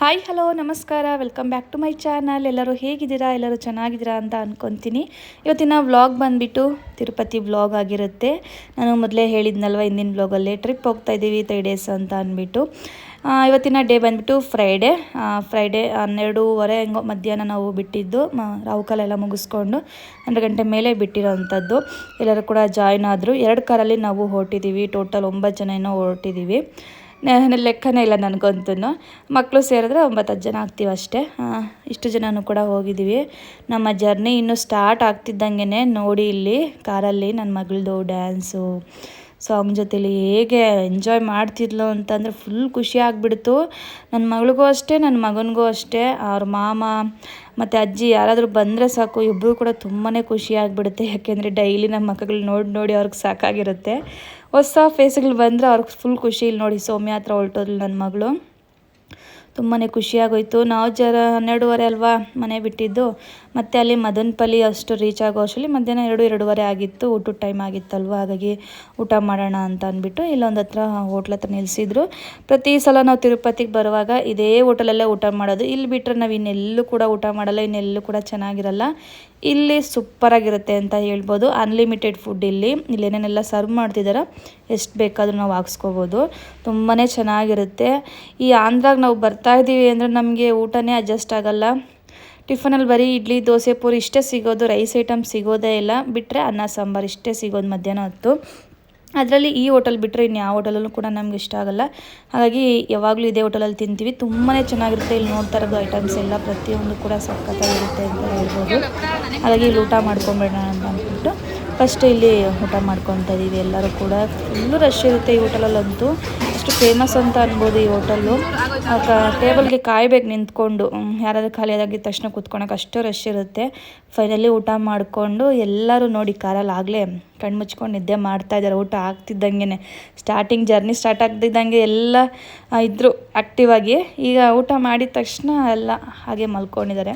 Hi hello ನಮಸ್ಕಾರ. Welcome back to my channel ಎಲ್ಲರೂ ಹೇಗಿದ್ದೀರಾ? ಎಲ್ಲರೂ ಚೆನ್ನಾಗಿದ್ದೀರಾ ಅಂತ ಅಂದ್ಕೊತೀನಿ ಇವತ್ತಿನ ವ್ಲಾಗ್ ಬಂದುಬಿಟ್ಟು ತಿರುಪತಿ ವ್ಲಾಗ್ ಆಗಿರುತ್ತೆ. ನಾನು ಮೊದಲೇ ಹೇಳಿದ್ನಲ್ವ ಹಿಂದಿನ ವ್ಲಾಗಲ್ಲಿ ಟ್ರಿಪ್ ಹೋಗ್ತಾ ಇದ್ದೀವಿ ತ್ರೀ ಡೇಸ್ ಅಂತ ಅಂದ್ಬಿಟ್ಟು. ಇವತ್ತಿನ ಡೇ ಬಂದುಬಿಟ್ಟು ಫ್ರೈಡೇ ಫ್ರೈಡೇ ಹನ್ನೆರಡೂವರೆ ಹೆಂಗೋ ಮಧ್ಯಾಹ್ನ ನಾವು ಬಿಟ್ಟಿದ್ದು ರಾಹುಕಾಲ ಎಲ್ಲ ಮುಗಿಸ್ಕೊಂಡು ಹನ್ನೆರಡು ಗಂಟೆ ಮೇಲೆ ಬಿಟ್ಟಿರೋವಂಥದ್ದು ಎಲ್ಲರೂ ಕೂಡ ಜಾಯ್ನ್ ಆದರು ಎರಡು ಕಾರಲ್ಲಿ ನಾವು ಹೊರಟಿದ್ದೀವಿ. ಟೋಟಲ್ ಒಂಬತ್ತು ಜನ ಏನೋ ಹೊರಟಿದ್ದೀವಿ. ಲೆಕ್ಕನೇ ಇಲ್ಲ ನನಗಂತೂ ಮಕ್ಕಳು ಸೇರಿದ್ರೆ ಒಂಬತ್ತು ಹತ್ತು ಜನ ಆಗ್ತೀವಿ ಅಷ್ಟೇ. ಇಷ್ಟು ಜನನೂ ಕೂಡ ಹೋಗಿದ್ದೀವಿ. ನಮ್ಮ ಜರ್ನಿ ಇನ್ನೂ ಸ್ಟಾರ್ಟ್ ಆಗ್ತಿದ್ದಂಗೆ ನೋಡಿ ಇಲ್ಲಿ, ಕಾರಲ್ಲಿ ನನ್ನ ಮಗಳದು ಡ್ಯಾನ್ಸು, ಸಾಂಗ್ ಜೊತೆಲಿ ಹೇಗೆ ಎಂಜಾಯ್ ಮಾಡ್ತಿದ್ಲು ಅಂತಂದರೆ ಫುಲ್ ಖುಷಿ ಆಗಿಬಿಡ್ತು. ನನ್ನ ಮಗಳಿಗೂ ಅಷ್ಟೇ ನನ್ನ ಮಗನಿಗೂ ಅಷ್ಟೇ, ಅವ್ರ ಮಾಮ ಮತ್ತು ಅಜ್ಜಿ ಯಾರಾದರೂ ಬಂದರೆ ಸಾಕು ಇಬ್ಬರು ಕೂಡ ತುಂಬಾ ಖುಷಿ ಆಗಿಬಿಡುತ್ತೆ. ಯಾಕೆಂದರೆ ಡೈಲಿ ನಮ್ಮ ಮಕ್ಕಳು ನೋಡಿ ನೋಡಿ ಅವ್ರಿಗೆ ಸಾಕಾಗಿರುತ್ತೆ. ಹೊಸ ಫೇಸ್ಗಳು ಬಂದರೆ ಅವ್ರಿಗೆ ಫುಲ್ ಖುಷಿ. ಇಲ್ಲಿ ನೋಡಿ ಸೌಮ್ಯ ಹತ್ರ ಹೊರಟೋದ್ಲು ನನ್ನ ಮಗಳು. ತುಂಬಾ ಖುಷಿಯಾಗೋಯಿತು. ನಾವು ಜರ ಹನ್ನೆರಡುವರೆ ಅಲ್ವಾ ಮನೆ ಬಿಟ್ಟಿದ್ದು. ಮತ್ತು ಅಲ್ಲಿ ಮದನಪಲ್ಲಿ ಅಷ್ಟು ರೀಚ್ ಆಗೋ ಅಷ್ಟರಲ್ಲಿ ಮಧ್ಯಾಹ್ನ ಎರಡು, ಎರಡೂವರೆ ಆಗಿತ್ತು. ಊಟದ ಟೈಮ್ ಆಗಿತ್ತಲ್ವ? ಹಾಗಾಗಿ ಊಟ ಮಾಡೋಣ ಅಂತ ಅಂದ್ಬಿಟ್ಟು ಇಲ್ಲೊಂದು ಹತ್ರ ಹೋಟ್ಲ್ ಹತ್ರ ನಿಲ್ಲಿಸಿದ್ರು ಪ್ರತಿ ಸಲ ನಾವು ತಿರುಪತಿಗೆ ಬರುವಾಗ ಇದೇ ಹೋಟೆಲಲ್ಲೇ ಊಟ ಮಾಡೋದು. ಇಲ್ಲಿ ಬಿಟ್ಟರೆ ನಾವು ಇನ್ನೆಲ್ಲೂ ಕೂಡ ಊಟ ಮಾಡಲ್ಲ, ಇನ್ನೆಲ್ಲೂ ಕೂಡ ಚೆನ್ನಾಗಿರಲ್ಲ. ಇಲ್ಲಿ ಸೂಪರಾಗಿರುತ್ತೆ ಅಂತ ಹೇಳ್ಬೋದು. ಅನ್ಲಿಮಿಟೆಡ್ ಫುಡ್ ಇಲ್ಲಿ. ಇಲ್ಲಿ ಏನೇನೆಲ್ಲ ಸರ್ವ್ ಮಾಡ್ತಿದ್ದಾರೋ ಎಷ್ಟು ಬೇಕಾದರೂ ನಾವು ಹಾಕ್ಸ್ಕೋಬೋದು. ತುಂಬಾ ಚೆನ್ನಾಗಿರುತ್ತೆ. ಈ ಆಂಧ್ರಾಗ ನಾವು ಬರ್ತಾ ಇದ್ದೀವಿ ಅಂದರೆ ನಮಗೆ ಊಟನೇ ಅಡ್ಜಸ್ಟ್ ಆಗೋಲ್ಲ. ಟಿಫನಲ್ಲಿ ಬರೀ ಇಡ್ಲಿ, ದೋಸೆ, ಪೂರಿ ಇಷ್ಟೇ ಸಿಗೋದು. ರೈಸ್ ಐಟಮ್ ಸಿಗೋದೇ ಇಲ್ಲ. ಬಿಟ್ಟರೆ ಅನ್ನ, ಸಾಂಬಾರು ಇಷ್ಟೇ ಸಿಗೋದು ಮಧ್ಯಾಹ್ನ ಹೊತ್ತು. ಅದರಲ್ಲಿ ಈ ಹೋಟೆಲ್ ಬಿಟ್ಟರೆ ಇನ್ನು ಯಾವ ಹೋಟೆಲಲ್ಲೂ ಕೂಡ ನಮ್ಗೆ ಇಷ್ಟ ಆಗಲ್ಲ. ಹಾಗಾಗಿ ಯಾವಾಗಲೂ ಇದೇ ಹೋಟೆಲಲ್ಲಿ ತಿಂತೀವಿ. ತುಂಬಾ ಚೆನ್ನಾಗಿರುತ್ತೆ. ಇಲ್ಲಿ ನೋಡ್ತಾ ಇರೋದು ಐಟಮ್ಸ್ ಎಲ್ಲ ಪ್ರತಿಯೊಂದು ಕೂಡ ಸಖತ್ತಾಗಿರುತ್ತೆ ಅಂತ ಹೇಳ್ಬೋದು. ಹಾಗಾಗಿ ಇಲ್ಲಿ ಊಟ ಮಾಡ್ಕೊಂಬೇಡ ಅಂತ ಅಂದ್ಬಿಟ್ಟು ಫಸ್ಟ್ ಇಲ್ಲಿ ಊಟ ಮಾಡ್ಕೊತಾ ಇದ್ದೀವಿ ಎಲ್ಲರೂ ಕೂಡ ಫುಲ್ಲು ರಶ್ ಇರುತ್ತೆ ಈ ಹೋಟೆಲಲ್ಲಂತೂ ಅಷ್ಟು ಫೇಮಸ್ ಅಂತ ಅನ್ಬೋದು ಈ ಹೋಟೆಲ್ಲು ಟೇಬಲ್ಗೆ ಕಾಯ್ಬೇಕು ನಿಂತ್ಕೊಂಡು. ಯಾರಾದರೂ ಯಾರಾದ್ರೂ ಖಾಲಿ ಆದಾಗಿದ್ದ ತಕ್ಷಣ ಕೂತ್ಕೊಳಕ್ಕೆ ಅಷ್ಟು ರಶ್ ಇರುತ್ತೆ. ಫೈನಲಿ ಊಟ ಮಾಡಿಕೊಂಡು ಎಲ್ಲರೂ ನೋಡಿ ಕಾರಲ್ಲಿ ಆಗಲೇ ಕಣ್ಣು ಮುಚ್ಕೊಂಡು ನಿದ್ದೆ ಮಾಡ್ತಾ ಇದ್ದಾರೆ. ಊಟ ಆಗ್ತಿದ್ದಂಗೆ ಸ್ಟಾರ್ಟಿಂಗ್ ಜರ್ನಿ ಸ್ಟಾರ್ಟ್ ಆಗ್ತಿದ್ದಂಗೆ ಎಲ್ಲ ಇದ್ದರು ಆ್ಯಕ್ಟಿವ್ ಆಗಿ. ಈಗ ಊಟ ಮಾಡಿದ ತಕ್ಷಣ ಎಲ್ಲ ಹಾಗೆ ಮಲ್ಕೊಂಡಿದ್ದಾರೆ.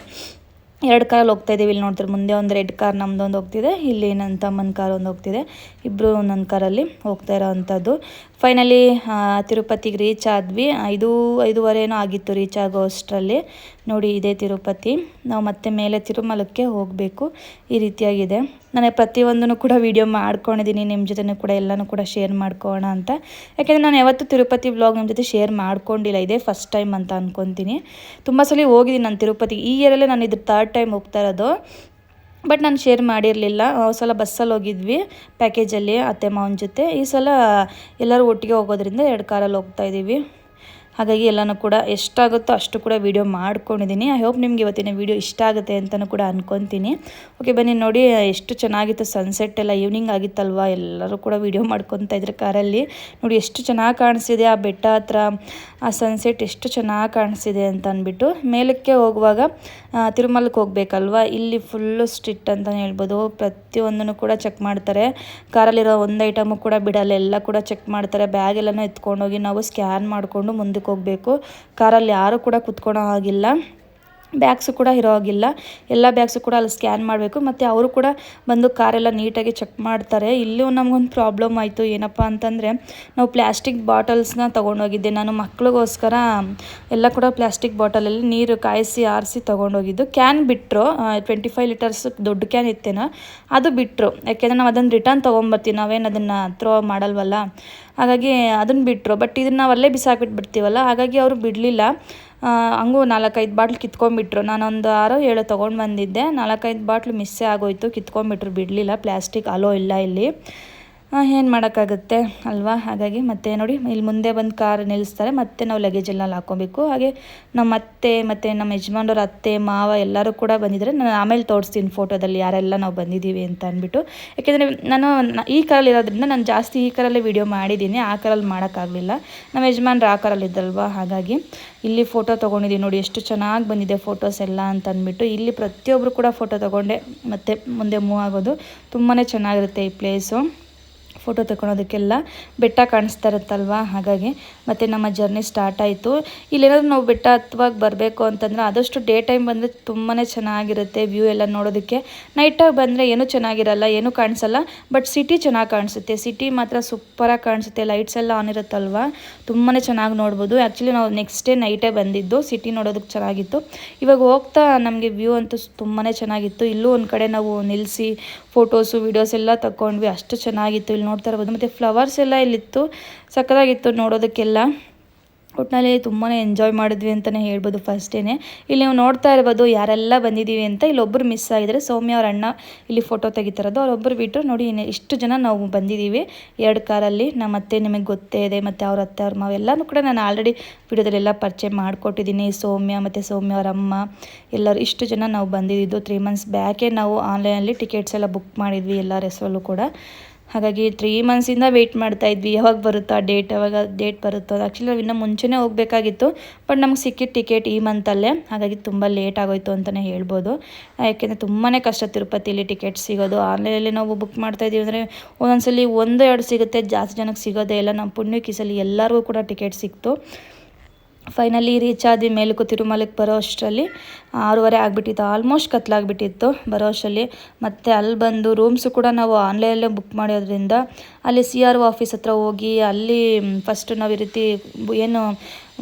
ಎರಡು ಕಾರಲ್ಲಿ ಹೋಗ್ತಾ ಇದ್ದೀವಿ. ಇಲ್ಲಿ ನೋಡ್ತಾರೆ, ಮುಂದೆ ಒಂದು ರೆಡ್ ಕಾರ್ ನಮ್ಮದೊಂದು ಹೋಗ್ತಿದೆ. ಇಲ್ಲಿ ನನ್ನ ತಮ್ಮನ ಕಾರ್ ಒಂದು ಹೋಗ್ತಿದೆ. ಇಬ್ಬರು ನನ್ನ ಕಾರಲ್ಲಿ ಹೋಗ್ತಾ ಇರೋ ಅಂಥದ್ದು ಫೈನಲಿ ತಿರುಪತಿಗೆ ರೀಚ್ ಆದ್ವಿ. ಐದು ಐದೂವರೆನೋ ಆಗಿತ್ತು ರೀಚ್ ಆಗೋ ಅಷ್ಟರಲ್ಲಿ. ನೋಡಿ, ಇದೇ ತಿರುಪತಿ. ನಾವು ಮತ್ತೆ ಮೇಲೆ ತಿರುಮಲಕ್ಕೆ ಹೋಗಬೇಕು. ಈ ರೀತಿಯಾಗಿದೆ. ನಾನು ಪ್ರತಿಯೊಂದನ್ನು ಕೂಡ ವೀಡಿಯೋ ಮಾಡ್ಕೊಂಡಿದ್ದೀನಿ ನಿಮ್ಮ ಜೊತೆನೂ ಕೂಡ ಎಲ್ಲನೂ ಕೂಡ ಶೇರ್ ಮಾಡ್ಕೋಣ ಅಂತ. ಯಾಕೆಂದರೆ ನಾನು ಯಾವತ್ತೂ ತಿರುಪತಿ ವ್ಲಾಗ್ ನಿಮ್ಮ ಜೊತೆ ಶೇರ್ ಮಾಡ್ಕೊಂಡಿಲ್ಲ, ಇದೇ ಫಸ್ಟ್ ಟೈಮ್ ಅಂತ ಅಂದ್ಕೊತೀನಿ ತುಂಬ ಸಲ ಹೋಗಿದ್ದೀನಿ ನಾನು ತಿರುಪತಿ, ಈ ಇಯರಲ್ಲೇ ನಾನು ಇದ್ರ ಥರ್ಡ್ ಟೈಮ್ ಹೋಗ್ತಾ ಇರೋದು. ಬಟ್ ನಾನು ಶೇರ್ ಮಾಡಿರಲಿಲ್ಲ ಸಲ ಬಸ್ಸಲ್ಲಿ ಹೋಗಿದ್ವಿ ಪ್ಯಾಕೇಜಲ್ಲಿ ಅತ್ತೆ ಮಾವನ ಜೊತೆ. ಈ ಸಲ ಎಲ್ಲರೂ ಒಟ್ಟಿಗೆ ಹೋಗೋದ್ರಿಂದ ಎರಡು ಕಾರಲ್ಲಿ ಹೋಗ್ತಾ ಇದ್ದೀವಿ ಹಾಗಾಗಿ ಎಲ್ಲನೂ ಕೂಡ ಎಷ್ಟಾಗುತ್ತೋ ಅಷ್ಟು ಕೂಡ ವೀಡಿಯೋ ಮಾಡ್ಕೊಂಡಿದ್ದೀನಿ. ಐ ಹೋಪ್ ನಿಮ್ಗೆ ಇವತ್ತಿನ ವೀಡಿಯೋ ಇಷ್ಟ ಆಗುತ್ತೆ ಅಂತಲೂ ಕೂಡ ಅಂದ್ಕೊತೀನಿ ಓಕೆ ಬನ್ನಿ ನೋಡಿ, ಎಷ್ಟು ಚೆನ್ನಾಗಿತ್ತು ಸನ್ಸೆಟ್ ಎಲ್ಲ ಈವ್ನಿಂಗ್ ಆಗಿತ್ತಲ್ವ? ಎಲ್ಲರೂ ಕೂಡ ವೀಡಿಯೋ ಮಾಡ್ಕೊತಾ ಇದ್ರು ಕಾರಲ್ಲಿ. ನೋಡಿ, ಎಷ್ಟು ಚೆನ್ನಾಗಿ ಕಾಣಿಸಿದೆ ಆ ಬೆಟ್ಟ ಹತ್ರ. ಆ ಸನ್ಸೆಟ್ ಎಷ್ಟು ಚೆನ್ನಾಗಿ ಕಾಣಿಸಿದೆ ಅಂತ ಅಂದ್ಬಿಟ್ಟು. ಮೇಲಕ್ಕೆ ಹೋಗುವಾಗ ತಿರುಮಲಕ್ಕೆ ಹೋಗ್ಬೇಕಲ್ವ? ಇಲ್ಲಿ ಫುಲ್ಲು ಸ್ಟ್ರಿಕ್ಟ್ ಅಂತಲೇ ಹೇಳ್ಬೋದು. ಪ್ರತಿಯೊಂದನ್ನು ಕೂಡ ಚೆಕ್ ಮಾಡ್ತಾರೆ. ಕಾರಲ್ಲಿರೋ ಒಂದು ಐಟಮು ಕೂಡ ಬಿಡಲ್ಲ. ಎಲ್ಲ ಕೂಡ ಚೆಕ್ ಮಾಡ್ತಾರೆ. ಬ್ಯಾಗ್ ಎಲ್ಲನೂ ಎತ್ಕೊಂಡೋಗಿ ನಾವು ಸ್ಕ್ಯಾನ್ ಮಾಡಿಕೊಂಡು ಮುಂದಕ್ಕೆ ಹೋಗಬೇಕು. ಕಾರಲ್ಲಿ ಯಾರು ಕೂಡ ಕುತ್ಕೊಳೋ ಹಾಗಿಲ್ಲ. ಬ್ಯಾಗ್ಸು ಕೂಡ ಇರೋ ಹಾಗಿಲ್ಲ. ಎಲ್ಲ ಬ್ಯಾಗ್ಸು ಕೂಡ ಅಲ್ಲಿ ಸ್ಕ್ಯಾನ್ ಮಾಡಬೇಕು. ಮತ್ತು ಅವರು ಕೂಡ ಬಂದು ಕಾರೆಲ್ಲ ನೀಟಾಗಿ ಚೆಕ್ ಮಾಡ್ತಾರೆ. ಇಲ್ಲೂ ನಮಗೊಂದು ಪ್ರಾಬ್ಲಮ್ ಆಯಿತು. ಏನಪ್ಪ ಅಂತಂದರೆ, ನಾವು ಪ್ಲ್ಯಾಸ್ಟಿಕ್ ಬಾಟಲ್ಸ್ನ ತೊಗೊಂಡೋಗಿದ್ದೆ. ನಾನು ಮಕ್ಳಿಗೋಸ್ಕರ ಎಲ್ಲ ಕೂಡ ಪ್ಲ್ಯಾಸ್ಟಿಕ್ ಬಾಟಲಲ್ಲಿ ನೀರು ಕಾಯಿಸಿ, ಆರಿಸಿ ತೊಗೊಂಡೋಗಿದ್ದು. ಕ್ಯಾನ್ ಬಿಟ್ಟರು ಟ್ವೆಂಟಿ ಫೈವ್ ಲೀಟರ್ಸ್ ದೊಡ್ಡ ಕ್ಯಾನ್ ಇತ್ತೇನೋ. ಅದು ಬಿಟ್ಟರು ಯಾಕೆಂದರೆ ನಾವು ಅದನ್ನು ರಿಟರ್ನ್ ತೊಗೊಂಬರ್ತೀವಿ. ನಾವೇನು ಅದನ್ನು ಥ್ರೋ ಮಾಡಲ್ವಲ್ಲ. ಹಾಗಾಗಿ ಅದನ್ನು ಬಿಟ್ಟರು ಬಟ್ ಇದನ್ನು ನಾವು ಅಲ್ಲೇ ಬಿಸಾಕ್ಬಿಟ್ಬಿಡ್ತೀವಲ್ಲ ಹಾಗಾಗಿ ಅವರು ಬಿಡಲಿಲ್ಲ. ಹಂಗೂ ನಾಲ್ಕೈದು ಬಾಟ್ಲು ಕಿತ್ಕೊಂಡ್ಬಿಟ್ರು. ನಾನೊಂದು ಆರೋ ಏಳು ತೊಗೊಂಡು ಬಂದಿದ್ದೆ. ನಾಲ್ಕೈದು ಬಾಟ್ಲು ಮಿಸ್ಸೇ ಆಗೋಯ್ತು. ಕಿತ್ಕೊಂಡ್ಬಿಟ್ರು, ಬಿಡಲಿಲ್ಲ. ಪ್ಲ್ಯಾಸ್ಟಿಕ್ ಅಲೋ ಇಲ್ಲ ಇಲ್ಲಿ. ಏನು ಮಾಡೋಕ್ಕಾಗುತ್ತೆ? ಅಲ್ವಾ? ಹಾಗಾಗಿ ಮತ್ತೆ ನೋಡಿ, ಇಲ್ಲಿ ಮುಂದೆ ಬಂದು ಕಾರ್ ನಿಲ್ಲಿಸ್ತಾರೆ ಮತ್ತೆ ನಾವು ಲಗೇಜ್ ಎಲ್ಲ ಹಾಕ್ಕೊಬೇಕು. ಹಾಗೆ ನಮ್ಮ ಅತ್ತೆ ಮತ್ತು ನಮ್ಮ ಯಜಮಾನ್ರ ಅತ್ತೆ, ಮಾವ ಎಲ್ಲರೂ ಕೂಡ ಬಂದಿದ್ದಾರೆ. ನಾನು ಆಮೇಲೆ ತೋರಿಸ್ತೀನಿ ಫೋಟೋದಲ್ಲಿ ಯಾರೆಲ್ಲ ನಾವು ಬಂದಿದ್ದೀವಿ ಅಂತ ಅಂದ್ಬಿಟ್ಟು. ಯಾಕೆಂದರೆ ನಾನು ಈ ಕಾರಲ್ಲಿ ಇರೋದ್ರಿಂದ ನಾನು ಜಾಸ್ತಿ ಈ ಕಾರಲ್ಲೇ ವೀಡಿಯೋ ಮಾಡಿದ್ದೀನಿ. ಆ ಕಾರಲ್ಲಿ ಮಾಡೋಕ್ಕಾಗಲಿಲ್ಲ. ನಮ್ಮ ಯಜಮಾನ್ರು ಆ ಕಾರಲ್ಲಿ ಇದ್ದಲ್ವಾ? ಹಾಗಾಗಿ ಇಲ್ಲಿ ಫೋಟೋ ತೊಗೊಂಡಿದ್ದೀವಿ ನೋಡಿ, ಎಷ್ಟು ಚೆನ್ನಾಗಿ ಬಂದಿದೆ ಫೋಟೋಸ್ ಎಲ್ಲ ಅಂತ ಅಂದ್ಬಿಟ್ಟು. ಇಲ್ಲಿ ಪ್ರತಿಯೊಬ್ಬರು ಕೂಡ ಫೋಟೋ ತೊಗೊಂಡೆ, ಮತ್ತು ಮುಂದೆ ಮೂವ್ ಆಗೋದು ತುಂಬಾ ಚೆನ್ನಾಗಿರುತ್ತೆ ಈ ಪ್ಲೇಸು ಫೋಟೋ ತಗೊಳೋದಕ್ಕೆಲ್ಲ ಬೆಟ್ಟ ಕಾಣಿಸ್ತಾ ಇರುತ್ತಲ್ವಾ? ಹಾಗಾಗಿ ಮತ್ತು ನಮ್ಮ ಜರ್ನಿ ಸ್ಟಾರ್ಟ್ ಆಯಿತು. ಇಲ್ಲೇನಾದರೂ ನಾವು ಬೆಟ್ಟ ಹತ್ತುವಾಗ ಬರಬೇಕು ಅಂತಂದರೆ ಆದಷ್ಟು ಡೇ ಟೈಮ್ ಬಂದರೆ ತುಂಬಾ ಚೆನ್ನಾಗಿರುತ್ತೆ ವ್ಯೂ ಎಲ್ಲ ನೋಡೋದಕ್ಕೆ. ನೈಟಾಗಿ ಬಂದರೆ ಏನೂ ಚೆನ್ನಾಗಿರಲ್ಲ, ಏನೂ ಕಾಣಿಸಲ್ಲ ಬಟ್ ಸಿಟಿ ಚೆನ್ನಾಗಿ ಕಾಣಿಸುತ್ತೆ. ಸಿಟಿ ಮಾತ್ರ ಸೂಪರಾಗಿ ಕಾಣಿಸುತ್ತೆ ಲೈಟ್ಸ್ ಎಲ್ಲ ಆನ್ ಇರುತ್ತಲ್ವಾ? ತುಂಬಾ ಚೆನ್ನಾಗಿ ನೋಡ್ಬೋದು. ಆ್ಯಕ್ಚುಲಿ ನಾವು ನೆಕ್ಸ್ಟ್ ಡೇ ನೈಟೇ ಬಂದಿದ್ದು ಸಿಟಿ ನೋಡೋದಕ್ಕೆ ಚೆನ್ನಾಗಿತ್ತು. ಇವಾಗ ಹೋಗ್ತಾ ನಮಗೆ ವ್ಯೂ ಅಂತೂ ತುಂಬಾ ಚೆನ್ನಾಗಿತ್ತು. ಇಲ್ಲೂ ಒಂದು ಕಡೆ ನಾವು ನಿಲ್ಲಿಸಿ ಫೋಟೋಸು ವೀಡಿಯೋಸ್ ಎಲ್ಲ ತಗೊಂಡ್ವಿ ಅಷ್ಟು ಚೆನ್ನಾಗಿತ್ತು. ಇಲ್ಲಿ ನೋಡ್ತಾ ಇರ್ಬೋದು. ಮತ್ತು ಫ್ಲವರ್ಸ್ ಎಲ್ಲ ಇಲ್ಲಿತ್ತು. ಸಕ್ಕತ್ತಾಗಿತ್ತು ನೋಡೋದಕ್ಕೆಲ್ಲ. ಒಟ್ಟಿನಲ್ಲಿ ತುಂಬಾ ಎಂಜಾಯ್ ಮಾಡಿದ್ವಿ ಅಂತಲೇ ಹೇಳ್ಬೋದು ಫಸ್ಟ್ ಇಲ್ಲಿ ನೀವು ನೋಡ್ತಾ ಇರ್ಬೋದು ಯಾರೆಲ್ಲ ಬಂದಿದ್ದೀವಿ ಅಂತ ಇಲ್ಲೊಬ್ಬರು ಮಿಸ್ ಆಗಿದ್ದಾರೆ. ಸೌಮ್ಯ ಅವ್ರ ಅಣ್ಣ ಇಲ್ಲಿ ಫೋಟೋ ತೆಗಿತಾರದು. ಅವರೊಬ್ಬರು ಬಿಟ್ಟರು ನೋಡಿ ಇಷ್ಟು ಜನ ನಾವು ಬಂದಿದ್ದೀವಿ. ಎರಡು ಕಾರಲ್ಲಿ. ನಮ್ಮ ಅತ್ತೆ ನಿಮಗೆ ಗೊತ್ತೇ ಇದೆ. ಮತ್ತು ಅವ್ರ ಅತ್ತೆ, ಅವ್ರ ಮಾವ ಎಲ್ಲನೂ ಕೂಡ ನಾನು ಆಲ್ರೆಡಿ ವಿಡಿಯೋದಲ್ಲೆಲ್ಲ ಪರಿಚಯ ಮಾಡಿಕೊಟ್ಟಿದ್ದೀನಿ. ಸೌಮ್ಯ ಮತ್ತು ಸೌಮ್ಯ ಅವ್ರ ಅಮ್ಮ. ಎಲ್ಲರೂ ಇಷ್ಟು ಜನ ನಾವು ಬಂದಿದ್ದು ತ್ರೀ ಮಂತ್ಸ್ ಬ್ಯಾಕೇ ನಾವು ಆನ್ಲೈನಲ್ಲಿ ಟಿಕೆಟ್ಸ್ ಎಲ್ಲ ಬುಕ್ ಮಾಡಿದ್ವಿ ಎಲ್ಲರ ಹೆಸರಲ್ಲೂ ಕೂಡ. ಹಾಗಾಗಿ ತ್ರೀ ಮಂತ್ಸಿಂದ ವೆಯ್ಟ್ ಮಾಡ್ತಾ ಇದ್ವಿ. ಯಾವಾಗ ಬರುತ್ತೋ ಆ ಡೇಟ್ ಯಾವಾಗ ಡೇಟ್ ಬರುತ್ತೋ ಆ್ಯಕ್ಚುಲಿ ನಾವು ಇನ್ನೂ ಮುಂಚೆನೇ ಹೋಗಬೇಕಾಗಿತ್ತು. ಬಟ್ ನಮ್ಗೆ ಸಿಕ್ಕಿದ ಟಿಕೆಟ್ ಈ ಮಂತಲ್ಲೇ ಹಾಗಾಗಿ ತುಂಬ ಲೇಟ್ ಆಗೋಯ್ತು ಅಂತಲೇ ಹೇಳ್ಬೋದು. ಯಾಕೆಂದರೆ ತುಂಬಾ ಕಷ್ಟ ತಿರುಪತಿಯಲ್ಲಿ ಟಿಕೆಟ್ ಸಿಗೋದು. ಆನ್ಲೈನಲ್ಲಿ ನಾವು ಬುಕ್ ಮಾಡ್ತಾ ಇದ್ದೀವಿ ಅಂದರೆ ಒಂದೊಂದ್ಸಲಿ ಒಂದು ಎರಡು ಸಿಗುತ್ತೆ. ಜಾಸ್ತಿ ಜನಕ್ಕೆ ಸಿಗೋದೇ ಇಲ್ಲ. ನಮ್ಮ ಪುಣ್ಯಕ್ಕೆ ಈ ಎಲ್ಲರಿಗೂ ಕೂಡ ಟಿಕೆಟ್ ಸಿಕ್ತು. ಫೈನಲಿ ರೀಚ್ ಆದ್ವಿ ಮೇಲಕ್ಕೂ ತಿರುಮಲಕ್ಕೆ ಬರೋ ಅಷ್ಟರಲ್ಲಿ ಆರೂವರೆ ಆಗಿಬಿಟ್ಟಿತ್ತು. ಆಲ್ಮೋಸ್ಟ್ ಕತ್ಲಾಗ್ಬಿಟ್ಟಿತ್ತು ಬರೋ ಅಷ್ಟರಲ್ಲಿ. ಮತ್ತು ಅಲ್ಲಿ ಬಂದು ರೂಮ್ಸು ಕೂಡ ನಾವು ಆನ್ಲೈನಲ್ಲೇ ಬುಕ್ ಮಾಡೋದ್ರಿಂದ, ಅಲ್ಲಿ ಸಿ ಆರ್ ಆಫೀಸ್ ಹತ್ರ ಹೋಗಿ, ಅಲ್ಲಿ ಫಸ್ಟು ನಾವು ಈ ರೀತಿ ಏನು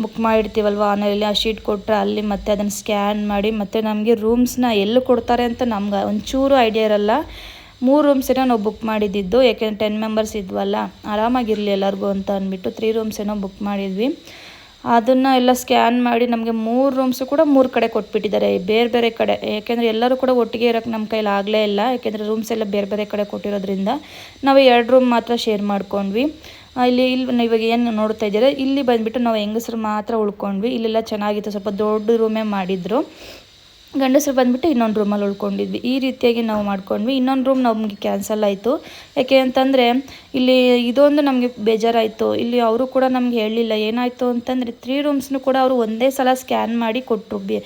ಬುಕ್ ಮಾಡಿರ್ತೀವಲ್ವ ಆನ್ಲೈನಲ್ಲಿ ಆ ಶೀಟ್ ಕೊಟ್ಟರೆ ಅಲ್ಲಿ ಮತ್ತೆ ಅದನ್ನು ಸ್ಕ್ಯಾನ್ ಮಾಡಿ, ಮತ್ತು ನಮಗೆ ರೂಮ್ಸ್ನ ಎಲ್ಲಿ ಕೊಡ್ತಾರೆ ಅಂತ ನಮ್ಗೆ ಒಂಚೂರು ಐಡಿಯಾ ಇರಲ್ಲ. ಮೂರು ರೂಮ್ಸ್ ಏನೋ ನಾವು ಬುಕ್ ಮಾಡಿದ್ದಿದ್ದು ಯಾಕೆಂದ್ರೆ ಟೆನ್ ಮೆಂಬರ್ಸ್ ಇದ್ವಲ್ಲ, ಆರಾಮಾಗಿರಲಿ ಎಲ್ಲರಿಗೂ ಅಂತ ಅಂದ್ಬಿಟ್ಟು ತ್ರೀ ರೂಮ್ಸ್ ಏನೋ ಬುಕ್ ಮಾಡಿದ್ವಿ. ಅದನ್ನು ಎಲ್ಲ ಸ್ಕ್ಯಾನ್ ಮಾಡಿ ನಮಗೆ ಮೂರು ರೂಮ್ಸು ಕೂಡ ಮೂರು ಕಡೆ ಕೊಟ್ಬಿಟ್ಟಿದ್ದಾರೆ, ಬೇರೆ ಬೇರೆ ಕಡೆ. ಯಾಕೆಂದರೆ ಎಲ್ಲರೂ ಕೂಡ ಒಟ್ಟಿಗೆ ಇರೋಕ್ಕೆ ನಮ್ಮ ಕೈಲಿ ಆಗಲೇ ಇಲ್ಲ. ಯಾಕೆಂದರೆ ರೂಮ್ಸ್ ಎಲ್ಲ ಬೇರೆ ಬೇರೆ ಕಡೆ ಕೊಟ್ಟಿರೋದ್ರಿಂದ ನಾವು ಎರಡು ರೂಮ್ ಮಾತ್ರ ಶೇರ್ ಮಾಡ್ಕೊಂಡ್ವಿ. ಇಲ್ಲಿ ಇಲ್ಲಿ ಇವಾಗ ಏನು ನೋಡ್ತಾ ಇದ್ದೀರಾ, ಇಲ್ಲಿ ಬಂದುಬಿಟ್ಟು ನಾವು ಹೆಂಗಸರು ಮಾತ್ರ ಉಳ್ಕೊಂಡ್ವಿ. ಇಲ್ಲೆಲ್ಲ ಚೆನ್ನಾಗಿತ್ತು. ಸ್ವಲ್ಪ ದೊಡ್ಡ ರೂಮೇ ಮಾಡಿದ್ರು. ಗಂಡಸರು ಬಂದುಬಿಟ್ಟು ಇನ್ನೊಂದು ರೂಮಲ್ಲಿ ಉಳ್ಕೊಂಡಿದ್ವಿ. ಈ ರೀತಿಯಾಗಿ ನಾವು ಮಾಡ್ಕೊಂಡ್ವಿ. ಇನ್ನೊಂದು ರೂಮ್ ನಮಗೆ ಕ್ಯಾನ್ಸಲ್ ಆಯಿತು. ಯಾಕೆ ಅಂತಂದರೆ, ಇಲ್ಲಿ ಇದೊಂದು ನಮಗೆ ಬೇಜಾರಾಯಿತು. ಇಲ್ಲಿ ಅವರು ಕೂಡ ನಮ್ಗೆ ಹೇಳಲಿಲ್ಲ ಏನಾಯಿತು ಅಂತಂದರೆ ತ್ರೀ ರೂಮ್ಸ್ನು ಕೂಡ ಅವರು ಒಂದೇ ಸಲ ಸ್ಕ್ಯಾನ್ ಮಾಡಿ ಕೊಟ್ಟರು ಬಿ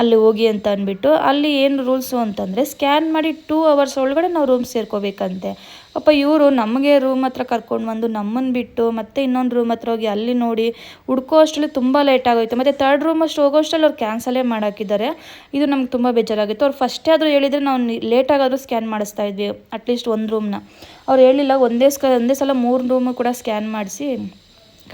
ಅಲ್ಲಿ ಹೋಗಿ ಅಂತ ಅಂದ್ಬಿಟ್ಟು, ಅಲ್ಲಿ ಏನು ರೂಲ್ಸು ಅಂತಂದರೆ ಸ್ಕ್ಯಾನ್ ಮಾಡಿ ಟೂ ಅವರ್ಸ್ ಒಳಗಡೆ ನಾವು ರೂಮ್ ಸೇರ್ಕೋಬೇಕಂತೆ. ಪಾಪ ಇವರು ನಮಗೆ ರೂಮ್ ಹತ್ರ ಕರ್ಕೊಂಡು ಬಂದು ನಮ್ಮನ್ನು ಬಿಟ್ಟು ಮತ್ತೆ ಇನ್ನೊಂದು ರೂಮ್ ಹತ್ರ ಹೋಗಿ ಅಲ್ಲಿ ನೋಡಿ ಹುಡ್ಕೋ ಅಷ್ಟರಲ್ಲಿ ತುಂಬ ಲೇಟ್ ಆಗೋಯ್ತು. ಮತ್ತು ತರ್ಡ್ ರೂಮ್ ಅಷ್ಟು ಹೋಗೋ ಅಷ್ಟರಲ್ಲಿ ಅವ್ರು ಕ್ಯಾನ್ಸಲೇ ಮಾಡಾಕಿದ್ದಾರೆ. ಇದು ನಮ್ಗೆ ತುಂಬ ಬೇಜಾರಾಗಿತ್ತು. ಅವ್ರು ಫಸ್ಟೇ ಆದರೂ ಹೇಳಿದರೆ ನಾವು ಲೇಟಾಗಾದರೂ ಸ್ಕ್ಯಾನ್ ಮಾಡಿಸ್ತಾ ಇದ್ವಿ ಅಟ್ಲೀಸ್ಟ್ ಒಂದು ರೂಮ್ನ ಅವ್ರು ಹೇಳಿಲ್ಲ, ಒಂದೇ ಸ್ಕ ಒಂದೇ ಸಲ ಮೂರು ರೂಮು ಕೂಡ ಸ್ಕ್ಯಾನ್ ಮಾಡಿಸಿ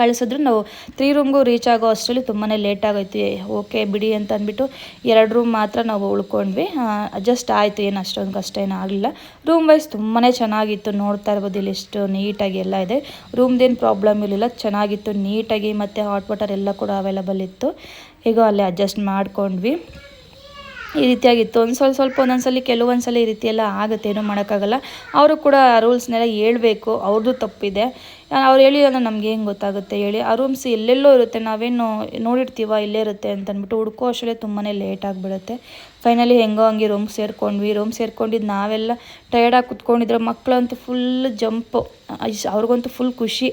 ಕಳಿಸಿದ್ರು. ನಾವು ತ್ರೀ ರೂಮ್ಗೂ ರೀಚ್ ಆಗೋ ಅಷ್ಟರಲ್ಲಿ ತುಂಬಾ ಲೇಟ್ ಆಗೋಯ್ತು. ಓಕೆ ಬಿಡಿ ಅಂತ ಅಂದ್ಬಿಟ್ಟು ಎರಡು ರೂಮ್ ಮಾತ್ರ ನಾವು ಉಳ್ಕೊಂಡ್ವಿ. ಅಡ್ಜಸ್ಟ್ ಆಯಿತು, ಏನು ಅಷ್ಟೊಂದು ಕಷ್ಟ ಏನೂ ಆಗಲಿಲ್ಲ. ರೂಮ್ ವೈಸ್ ತುಂಬಾ ಚೆನ್ನಾಗಿತ್ತು, ನೋಡ್ತಾ ಇರ್ಬೋದು ಇಲ್ಲಿ ಎಷ್ಟು ನೀಟಾಗಿ ಎಲ್ಲ ಇದೆ. ರೂಮ್ದೇನು ಪ್ರಾಬ್ಲಮ್ ಇರಲಿಲ್ಲ, ಚೆನ್ನಾಗಿತ್ತು ನೀಟಾಗಿ ಮತ್ತು ಹಾಟ್ ವಾಟರ್ ಎಲ್ಲ ಕೂಡ ಅವೈಲಬಲ್ ಇತ್ತು. ಹೇಗೋ ಅಲ್ಲೇ ಅಡ್ಜಸ್ಟ್ ಮಾಡ್ಕೊಂಡ್ವಿ. ಈ ರೀತಿಯಾಗಿತ್ತು. ಒಂದು ಸ್ವಲ್ಪ ಸ್ವಲ್ಪ ಒಂದೊಂದ್ಸಲಿ, ಕೆಲವೊಂದ್ಸಲಿ ಈ ರೀತಿ ಎಲ್ಲ ಆಗುತ್ತೆ, ಏನೂ ಮಾಡೋಕ್ಕಾಗಲ್ಲ. ಅವರು ಕೂಡ ರೂಲ್ಸ್ನೆಲ್ಲ ಹೇಳ್ಬೇಕು ಅವ್ರದ್ದು ತಪ್ಪಿದೆ. ಅವ್ರು ಹೇಳಿಲ್ಲ ನಮ್ಗೆ ಹೆಂಗೆ ಗೊತ್ತಾಗುತ್ತೆ ಹೇಳಿ, ಆ ರೂಮ್ಸ್ ಎಲ್ಲೆಲ್ಲೋ ಇರುತ್ತೆ, ನಾವೇನು ನೋಡಿರ್ತೀವ ಇಲ್ಲೇ ಇರುತ್ತೆ ಅಂತ ಅಂದ್ಬಿಟ್ಟು ಹುಡ್ಕೋ ಅಷ್ಟರಲ್ಲೇ ತುಂಬಾ ಲೇಟ್ ಆಗಿಬಿಡುತ್ತೆ. ಫೈನಲಿ ಹೆಂಗೋ ಹಂಗೆ ರೂಮ್ ಸೇರ್ಕೊಂಡ್ವಿ ರೂಮ್ ಸೇರ್ಕೊಂಡಿದ್ದು ನಾವೆಲ್ಲ ಟಯರ್ಡಾಗಿ ಕುತ್ಕೊಂಡಿದ್ರೆ ಮಕ್ಕಳಂತೂ ಫುಲ್ ಜಂಪು ಅವ್ರಿಗಂತೂ ಫುಲ್ ಖುಷಿ.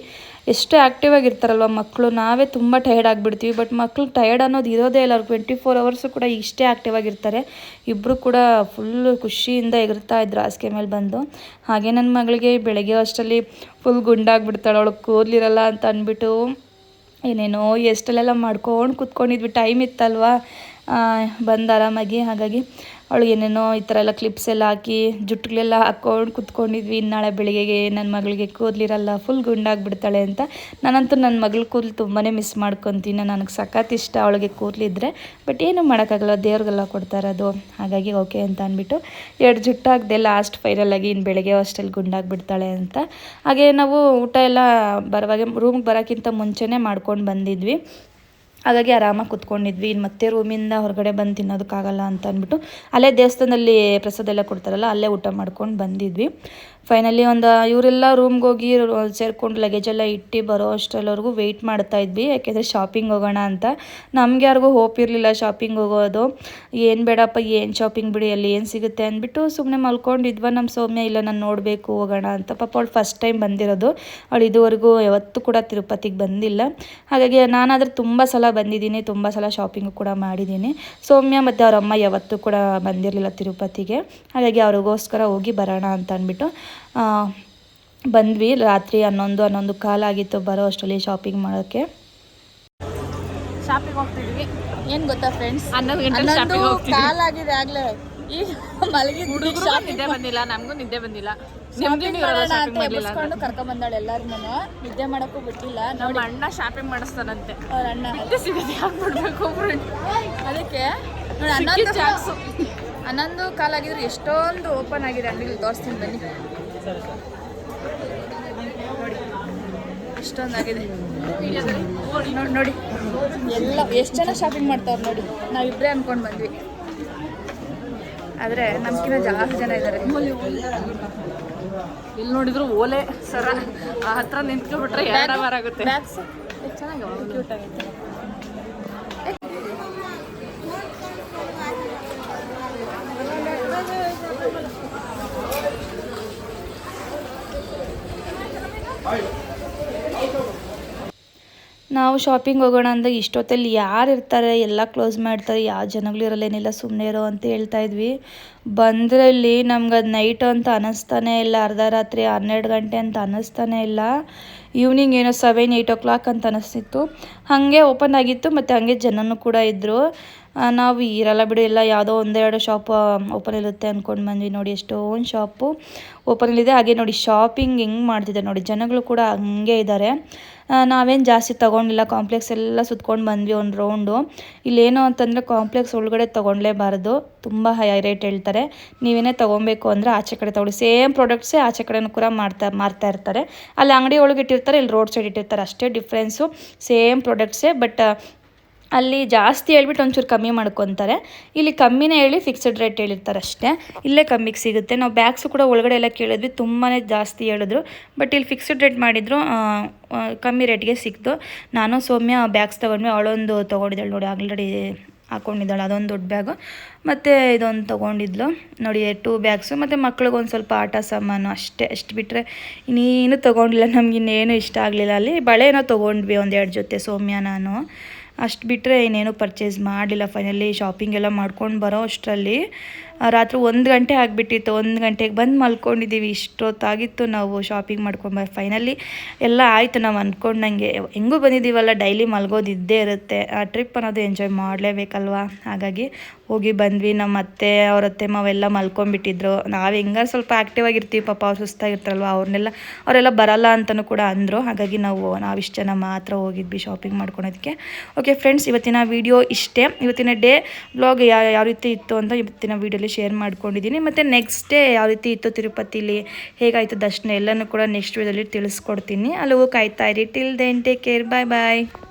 ಎಷ್ಟು ಆ್ಯಕ್ಟಿವ್ ಆಗಿರ್ತಾರಲ್ವ ಮಕ್ಕಳು ನಾವೇ ತುಂಬ ಟಯರ್ಡ್ ಆಗಿಬಿಡ್ತೀವಿ ಬಟ್ ಮಕ್ಕಳು ಟಯರ್ಡ್ ಅನ್ನೋದು ಇರೋದೇ ಇಲ್ಲ. ಅವ್ರು ಟ್ವೆಂಟಿ ಫೋರ್ ಅವರ್ಸು ಕೂಡ ಇಷ್ಟೇ ಆ್ಯಕ್ಟಿವ್ ಆಗಿರ್ತಾರೆ. ಇಬ್ಬರು ಕೂಡ ಫುಲ್ ಖುಷಿಯಿಂದ ಎಗರ್ತಾ ಇದ್ರು, ಹಾಸಿಗೆ ಮೇಲೆ ಬಂದು. ಹಾಗೆ ನನ್ನ ಮಗಳಿಗೆ ಬೆಳಗ್ಗೆ ಅಷ್ಟರಲ್ಲಿ ಫುಲ್ ಗುಂಡಾಗ್ಬಿಡ್ತಾಳೆ ಅವಳು, ಕೂದಲಿರಲ್ಲ ಅಂತ ಅಂದ್ಬಿಟ್ಟು ಏನೇನೋ ಎಷ್ಟಲ್ಲೆಲ್ಲ ಮಾಡ್ಕೊಂಡು ಕೂತ್ಕೊಂಡಿದ್ವಿ. ಟೈಮ್ ಇತ್ತಲ್ವಾ? ಬಂದು ಆರಾಮಾಗಿ. ಹಾಗಾಗಿ ಅವಳು ಏನೇನೋ ಈ ಥರ ಎಲ್ಲ ಕ್ಲಿಪ್ಸ್ ಎಲ್ಲ ಹಾಕಿ ಜುಟ್ಟುಗಳೆಲ್ಲ ಹಾಕ್ಕೊಂಡು ಕುತ್ಕೊಂಡಿದ್ವಿ. ಇನ್ನು ನಾಳೆ ಬೆಳಿಗ್ಗೆಗೆ ನನ್ನ ಮಗಳಿಗೆ ಕೂದಲಿರಲ್ಲ ಫುಲ್ ಗುಂಡಾಗಿಬಿಡ್ತಾಳೆ ಅಂತ. ನಾನಂತೂ ನನ್ನ ಮಗಳ ಕೂದಲು ತುಂಬಾ ಮಿಸ್ ಮಾಡ್ಕೊತೀನಿ. ನನಗೆ ಸಖತ್ ಇಷ್ಟ ಅವಳಿಗೆ ಕೂದಲಿದ್ರೆ. ಬಟ್ ಏನು ಮಾಡೋಕ್ಕಾಗಲ್ಲ, ದೇವ್ರಿಗೆಲ್ಲ ಕೊಡ್ತಾರದು ಹಾಗಾಗಿ ಓಕೆ ಅಂತ ಅಂದ್ಬಿಟ್ಟು ಎರಡು ಜುಟ್ಟು ಹಾಕ್ದೆ ಲಾಸ್ಟ್ ಆಗಿ ಇನ್ನು ಬೆಳಗ್ಗೆ ಅಷ್ಟಲ್ಲಿ ಗುಂಡಾಗಿಬಿಡ್ತಾಳೆ ಅಂತ. ಹಾಗೆ ನಾವು ಊಟ ಎಲ್ಲ ಬರುವಾಗ ರೂಮ್ಗೆ ಬರೋಕ್ಕಿಂತ ಮುಂಚೆನೇ ಮಾಡ್ಕೊಂಡು ಬಂದಿದ್ವಿ. ಹಾಗಾಗಿ ಆರಾಮಾಗಿ ಕುತ್ಕೊಂಡಿದ್ವಿ. ಇನ್ನು ಮತ್ತೆ ರೂಮಿಂದ ಹೊರಗಡೆ ಬಂದು ತಿನ್ನೋದಕ್ಕಾಗಲ್ಲ ಅಂತ ಅಂದ್ಬಿಟ್ಟು ಅಲ್ಲೇ ದೇವಸ್ಥಾನದಲ್ಲಿ ಪ್ರಸಾದ ಎಲ್ಲ ಕೊಡ್ತಾರಲ್ಲ, ಅಲ್ಲೇ ಊಟ ಮಾಡ್ಕೊಂಡು ಬಂದಿದ್ವಿ. ಫೈನಲಿ ಒಂದು ಇವರೆಲ್ಲ ರೂಮ್ಗೆ ಹೋಗಿ ಸೇರ್ಕೊಂಡು ಲಗೇಜ್ ಎಲ್ಲ ಇಟ್ಟು ಬರೋ ಅಷ್ಟರಲ್ಲವರೆಗೂ ವೆಯ್ಟ್ ಮಾಡ್ತಾ ಇದ್ವಿ. ಯಾಕೆಂದರೆ ಶಾಪಿಂಗ್ ಹೋಗೋಣ ಅಂತ. ನಮ್ಗೆ ಯಾರಿಗೂ ಹೋಪ್ ಇರಲಿಲ್ಲ ಶಾಪಿಂಗ್ ಹೋಗೋದು. ಏನು ಬೇಡಪ್ಪ, ಏನು ಶಾಪಿಂಗ್ ಬಿಡಿ ಅಲ್ಲಿ ಏನು ಸಿಗುತ್ತೆ ಅಂದ್ಬಿಟ್ಟು ಸುಮ್ಮನೆ ಮಲ್ಕೊಂಡಿದ್ವ. ನಮ್ಮ ಸೌಮ್ಯ, ಇಲ್ಲ, ನಾನು ನೋಡಬೇಕು, ಹೋಗೋಣ ಅಂತ. ಪಾಪ ಅವಳು ಫಸ್ಟ್ ಟೈಮ್ ಬಂದಿರೋದು. ಅವಳು ಇದುವರೆಗೂ ಯಾವತ್ತೂ ಕೂಡ ತಿರುಪತಿಗೆ ಬಂದಿಲ್ಲ. ಹಾಗಾಗಿ ನಾನಾದರೆ ತುಂಬ ಸಲ ಬಂದಿದ್ದೀನಿ, ತುಂಬ ಸಲ ಶಾಪಿಂಗ್ ಕೂಡ ಮಾಡಿದ್ದೀನಿ. ಸೌಮ್ಯ ಮತ್ತು ಅವ್ರ ಅಮ್ಮ ಯಾವತ್ತೂ ಕೂಡ ಬಂದಿರಲಿಲ್ಲ ತಿರುಪತಿಗೆ. ಹಾಗಾಗಿ ಅವ್ರಿಗೋಸ್ಕರ ಹೋಗಿ ಬರೋಣ ಅಂತ ಅಂದ್ಬಿಟ್ಟು ಬಂದ್ವಿ. ರಾತ್ರಿ ಹನ್ನೊಂದು ಹನ್ನೊಂದು ಕಾಲಾಗಿತ್ತು ಬರೋ ಅಷ್ಟರಲ್ಲಿ ಶಾಪಿಂಗ್ ಮಾಡೋಕ್ಕೆ. ಶಾಪಿಂಗ್ ಹೋಗ್ತಿದ್ವಿ. ಏನು ಗೊತ್ತಾ ಫ್ರೆಂಡ್ಸ್ ಹನ್ನೊಂದು ಗಂಟೆ ಶಾಪಿಂಗ್ ಹೋಗ್ತಿದ್ವಿ. ಕಾಲಾಗಿದೆ ಆಗಲೇ. ಈಗ ಮಲಗಿದ್ವಿ ಹುಡುಗರು ನಿದ್ದೆ ಬಂದಿಲ್ಲ ನಮಗೂ ನಿದ್ದೆ ಬಂದಿಲ್ಲ. ಕರ್ಕೊಂಡ್ ಕರ್ಕೊಂಬಂದಾಳೆ ಎಲ್ಲರೂ ನಿದ್ದೆ ಮಾಡಕ್ಕೂ ಬಿಟ್ಟಿಲ್ಲ. ನಮ್ಮ ಅಣ್ಣ ಶಾಪಿಂಗ್ ಮಾಡಿಸ್ತಾನಂತೆ. ಅವ್ರ ಅಣ್ಣ. ಸಿಗದೆ ಹಾಕ್ಬಿಡ್ಬೇಕು ಫ್ರೆಂಡ್ ಅದಕ್ಕೆ ನೋಡಿ ಹನ್ನೊಂದು ಹನ್ನೊಂದು ಕಾಲಾಗಿದ್ರು ಎಷ್ಟೊಂದು ಓಪನ್ ಆಗಿದೆ ಅಂಗಡಿ ತೋರಿಸ್ತೀನಿ ಬನ್ನಿ. ಇಷ್ಟೊಂದಾಗಿದೆ ನೋಡಿ ನೋಡಿ. ಎಲ್ಲ ಎಷ್ಟು ಜನ ಶಾಪಿಂಗ್ ಮಾಡ್ತಾವ್ರು ನೋಡಿ. ನಾವಿಬ್ಬರೇ ಅನ್ಕೊಂಡು ಬಂದ್ವಿ. ಆದರೆ ನಮ್ಗಿಂತ ಜಾಸ್ತಿ ಜನ ಇದ್ದಾರೆ ಇಲ್ಲಿ ನೋಡಿದ್ರು ಓಲೆ ಸರ. ಆ ಹತ್ರ ನಿಂತ್ಕೊಂಡ್ಬಿಟ್ರೆ ಎರಡು ವಾರ ಆಗುತ್ತೆ ಚೆನ್ನಾಗಿ ಕ್ಯೂಟ್ ಆಗೈತೆ ನಾವು ಶಾಪಿಂಗ್ ಹೋಗೋಣ ಅಂದ್ರೆ ಇಷ್ಟೊತ್ತಲ್ಲಿ ಯಾರು ಇರ್ತಾರೆ? ಎಲ್ಲ ಕ್ಲೋಸ್ ಮಾಡ್ತಾರೆ. ಯಾವ ಜನಗಳು ಇರಲ್ಲ ಏನಿಲ್ಲ ಸುಮ್ಮನೆ ಇರೋ ಅಂತ ಹೇಳ್ತಾ ಇದ್ವಿ. ಬಂದ್ರಲ್ಲಿ ನಮ್ಗೆ ಅದು ನೈಟ್ ಅಂತ ಅನ್ನಿಸ್ತಾನೆ ಇಲ್ಲ. ಅರ್ಧ ರಾತ್ರಿ ಹನ್ನೆರಡು ಗಂಟೆ ಅಂತ ಅನ್ನಿಸ್ತಾನೆ ಇಲ್ಲ. ಈವ್ನಿಂಗ್ ಏನೋ ಸೆವೆನ್ ಏಯ್ಟ್ ಓ ಕ್ಲಾಕ್ ಅಂತ ಅನ್ನಿಸ್ತಿತ್ತು ಹಾಗೆ ಓಪನ್ ಆಗಿತ್ತು ಮತ್ತು ಹಾಗೆ ಜನನೂ ಕೂಡ ಇದ್ದರು ನಾವು ಇರಲ್ಲ ಬಿಡು ಎಲ್ಲ ಯಾವುದೋ ಒಂದೆರಡು ಶಾಪ್ ಓಪನ್ ಇರುತ್ತೆ ಅಂದ್ಕೊಂಡು ಬಂದ್ವಿ ನೋಡಿ ಎಷ್ಟೊಂದು ಶಾಪು ಓಪನಲ್ಲಿದೆ ಹಾಗೆ ನೋಡಿ ಶಾಪಿಂಗ್ ಹೆಂಗೆ ಮಾಡ್ತಿದ್ದಾರೆ ನೋಡಿ, ಜನಗಳು ಕೂಡ ಹಂಗೆ ಇದ್ದಾರೆ ನಾವೇನು ಜಾಸ್ತಿ ತೊಗೊಂಡಿಲ್ಲ. ಕಾಂಪ್ಲೆಕ್ಸ್ ಎಲ್ಲ ಸುತ್ಕೊಂಡು ಬಂದ್ವಿ ಒಂದು ರೌಂಡು ಇಲ್ಲೇನು ಅಂತಂದರೆ ಕಾಂಪ್ಲೆಕ್ಸ್ ಒಳಗಡೆ ತೊಗೊಳ್ಲೇಬಾರ್ದು ತುಂಬ ಹೈ ರೇಟ್ ಹೇಳ್ತಾರೆ. ನೀವೇನೇ ತೊಗೊಬೇಕು ಅಂದರೆ ಆಚೆ ಕಡೆ ತೊಗೊಳ್ಳಿ. ಸೇಮ್ ಪ್ರಾಡಕ್ಟ್ಸೇ ಆಚೆ ಕಡೆನೂ ಕೂಡ ಮಾಡ್ತಾ, ಮಾರ್ತಾ ಇರ್ತಾರೆ. ಅಲ್ಲಿ ಅಂಗಡಿ ಒಳಗೆ ಇಟ್ಟಿರ್ತಾರೆ, ಇಲ್ಲಿ ರೋಡ್ ಸೈಡ್ ಇಟ್ಟಿರ್ತಾರೆ. ಅಷ್ಟೇ ಡಿಫ್ರೆನ್ಸು ಸೇಮ್ ಪ್ರಾಡಕ್ಟ್ಸೇ ಬಟ್ ಅಲ್ಲಿ ಜಾಸ್ತಿ ಹೇಳ್ಬಿಟ್ಟು ಒಂಚೂರು ಕಮ್ಮಿ ಮಾಡ್ಕೊತಾರೆ. ಇಲ್ಲಿ ಕಮ್ಮಿನೇ ಹೇಳಿ ಫಿಕ್ಸ್ಡ್ ರೇಟ್ ಹೇಳಿರ್ತಾರೆ ಅಷ್ಟೇ. ಇಲ್ಲೇ ಕಮ್ಮಿಗೆ ಸಿಗುತ್ತೆ. ನಾವು ಬ್ಯಾಗ್ಸು ಕೂಡ ಒಳಗಡೆ ಎಲ್ಲ ಕೇಳಿದ್ವಿ ತುಂಬಾ ಜಾಸ್ತಿ ಹೇಳಿದ್ರು. ಬಟ್ ಇಲ್ಲಿ ಫಿಕ್ಸ್ಡ್ ರೇಟ್ ಮಾಡಿದ್ರು ಕಮ್ಮಿ ರೇಟ್ಗೆ ಸಿಕ್ತು. ನಾನು ಸೌಮ್ಯ ಬ್ಯಾಗ್ಸ್ ತೊಗೊಂಡ್ವಿ. ಅವಳೊಂದು ತೊಗೊಂಡಿದ್ದಾಳೆ ನೋಡಿ ಆಲ್ರೆಡಿ ಹಾಕ್ಕೊಂಡಿದ್ದಾಳೆ ಅದೊಂದು ದೊಡ್ಡ ಬ್ಯಾಗು ಮತ್ತು ಇದೊಂದು ತೊಗೊಂಡಿದ್ಲು. ನೋಡಿ ಟೂ ಬ್ಯಾಗ್ಸು ಮತ್ತು ಮಕ್ಳಿಗೆ ಒಂದು ಸ್ವಲ್ಪ ಆಟ ಸಾಮಾನು ಅಷ್ಟೇ. ಅಷ್ಟು ಬಿಟ್ಟರೆ ಇನ್ನೇನು ತೊಗೊಂಡಿಲ್ಲ. ನಮ್ಗೆ ಇನ್ನೇನು ಇಷ್ಟ ಆಗಲಿಲ್ಲ ಅಲ್ಲಿ. ಬಳೆನೋ ತೊಗೊಂಡ್ವಿ ಒಂದೆರಡು ಜೊತೆ ಸೌಮ್ಯ, ನಾನು. ಅಷ್ಟು ಬಿಟ್ಟರೆ ಇನ್ನೇನು ಪರ್ಚೇಸ್ ಮಾಡಲಿಲ್ಲ ಫೈನಲಿ ಶಾಪಿಂಗ್ ಎಲ್ಲ ಮಾಡ್ಕೊಂಡು ಬರೋ ಅಷ್ಟರಲ್ಲಿ. ರಾತ್ರಿ ಒಂದು ಗಂಟೆ ಆಗಿಬಿಟ್ಟಿತ್ತು, ಒಂದು ಗಂಟೆಗೆ ಬಂದು ಮಲ್ಕೊಂಡಿದ್ದೀವಿ ಇಷ್ಟೊತ್ತಾಗಿತ್ತು ನಾವು ಶಾಪಿಂಗ್ ಮಾಡ್ಕೊಂಡು ಫೈನಲಿ ಎಲ್ಲ ಆಯಿತು ನಾವು ಅಂದ್ಕೊಂಡಂಗೆ ಹೆಂಗೂ ಬಂದಿದ್ದೀವಲ್ಲ ಡೈಲಿ ಮಲ್ಗೋದು ಇದ್ದೇ ಇರುತ್ತೆ. ಆ ಟ್ರಿಪ್ ಅನ್ನೋದು ಎಂಜಾಯ್ ಮಾಡಲೇಬೇಕಲ್ವಾ? ಹಾಗಾಗಿ ಹೋಗಿ ಬಂದ್ವಿ. ನಮ್ಮ ಅತ್ತೆ, ಅವ್ರ ಅತ್ತೆ ಮಾವೆಲ್ಲ ಮಲ್ಕೊಂಡ್ಬಿಟ್ಟಿದ್ರು. ನಾವು ಹೆಂಗಾರು ಸ್ವಲ್ಪ ಆ್ಯಕ್ಟಿವ್ ಆಗಿರ್ತೀವಿ. ಪಾಪ ಅವ್ರು ಸುಸ್ತಾಗಿರ್ತಾರಲ್ವ, ಅವ್ರನ್ನೆಲ್ಲ, ಅವರೆಲ್ಲ ಬರಲ್ಲ ಅಂತಲೂ ಕೂಡ ಅಂದರು. ಹಾಗಾಗಿ ನಾವು ನಾವಿಷ್ಟು ಜನ ಮಾತ್ರ ಹೋಗಿದ್ವಿ ಶಾಪಿಂಗ್ ಮಾಡ್ಕೊಳೋದಕ್ಕೆ. ಓಕೆ ಫ್ರೆಂಡ್ಸ್ ಇವತ್ತಿನ ವಿಡಿಯೋ ಇಷ್ಟೇ. ಇವತ್ತಿನ ಡೇ ಬ್ಲಾಗ್ ಯಾವ ರೀತಿ ಇತ್ತು ಅಂತ ಇವತ್ತಿನ ವೀಡಿಯೋಲಿ ಶೇರ್ ಮಾಡ್ಕೊಂಡಿದ್ದೀನಿ ಮತ್ತು ನೆಕ್ಸ್ಟ್ ಡೇ ಯಾವ ರೀತಿ ಇತ್ತು ತಿರುಪತಿಲಿ, ಹೇಗಾಯಿತು ದರ್ಶನ ಎಲ್ಲನೂ ಕೂಡ ನೆಕ್ಸ್ಟ್ ವೀಡಿಯೋದಲ್ಲಿ ತಿಳಿಸ್ಕೊಡ್ತೀನಿ. ಅಲ್ಲಿಗೂ ಕಾಯ್ತಾ ಇರಿ. Till then take care bye bye